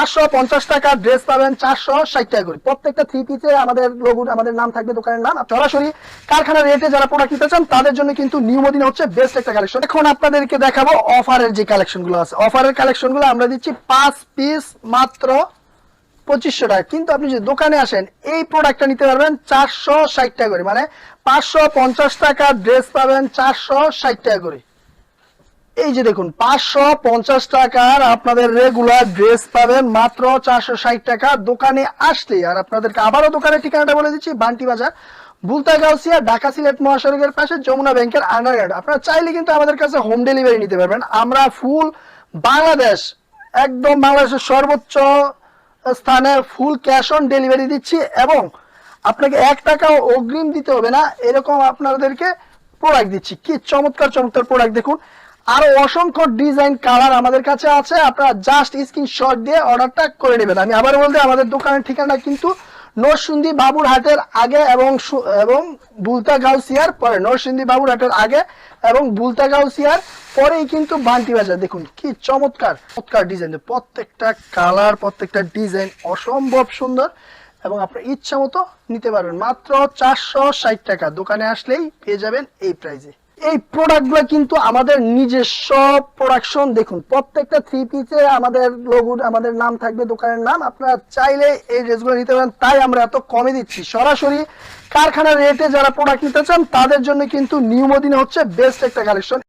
পাঁচশো পঞ্চাশ টাকা ড্রেস পাবেন চারশো ষাট টাকা করে। প্রত্যেকটা থ্রি পিসে আমাদের লোগো আমাদের নাম থাকবে, দোকানের নাম। সরাসরি কারখানার রেটে যারা প্রোডাক্ট নিতে চান, তাদের জন্য কিন্তু নিউ মদিনা হচ্ছে বেস্ট একটা কালেকশন এখন আপনাদেরকে দেখাবো অফারের যে কালেকশনগুলো আছে। অফারের কালেকশনগুলো আমরা দিচ্ছি পাঁচ পিস মাত্র পঁচিশশো টাকা। কিন্তু আপনি যদি দোকানে আসেন, এই প্রোডাক্টটা নিতে পারবেন চারশো ষাট টাকা করে। মানে পাঁচশো পঞ্চাশ টাকা ড্রেস পাবেন চারশো ষাট টাকা করে। এই যে দেখুন, পাঁচশো পঞ্চাশ টাকার আপনাদের রেগুলার ড্রেস পাবেন, মাত্র চারশো ষাট টাকা। দোকানে আসলে আর আপনাদেরকে আবারও দোকানের ঠিকানাটা বলে দিচ্ছি, বান্টি বাজার বুলতা গাউসিয়া, ঢাকা সিলেট মহাসড়কের পাশে যমুনা ব্যাংকের আন্ডারগ্রাউন্ড আপনারা চাইলে কিন্তু আমাদের কাছে হোম ডেলিভারি নিতে পারবেন। আমরা ফুল বাংলাদেশ, একদম বাংলাদেশের সর্বোচ্চ স্থানে ফুল ক্যাশ অন ডেলিভারি দিচ্ছি এবং আপনাকে এক টাকাও অগ্রিম দিতে হবে না। এরকম আপনাদেরকে প্রোডাক্ট দিচ্ছি। কি চমৎকার চমৎকার প্রোডাক্ট দেখুন। আরও অসংখ্য ডিজাইন কালার আমাদের কাছে আছে। আপনারা জাস্ট স্ক্রিনশট দিয়ে অর্ডারটা করে নেবেন। আমি আবার বলতে, আমাদের দোকানের ঠিকানা কিন্তু নরসিংদী বাবুর হাটের আগে এবং এবং বুলতা গাউসিয়ার পরে। বাবুর হাটের আগে এবং বুলতা গাউসিয়ার পরেই কিন্তু বান্টি বাজার। দেখুন, কি চমৎকার চমৎকার ডিজাইন প্রত্যেকটা কালার প্রত্যেকটা ডিজাইন অসম্ভব সুন্দর এবং আপনার ইচ্ছা মতো নিতে পারবেন। মাত্র চারশো ষাট টাকা। দোকানে আসলেই পেয়ে যাবেন এই প্রাইজে এই প্রোডাক্টগুলো কিন্তু আমাদের নিজস্ব প্রোডাকশন দেখুন, প্রত্যেকটা থ্রি পিসে আমাদের লোগো আমাদের নাম থাকবে, দোকানের নাম। আপনারা চাইলে এই ড্রেসগুলো নিতে পারেন, তাই আমরা এত কমে দিচ্ছি। সরাসরি কারখানার রেটে যারা প্রোডাক্ট নিতে চান, তাদের জন্য কিন্তু নিউ মদিনা হচ্ছে বেস্ট একটা কালেকশন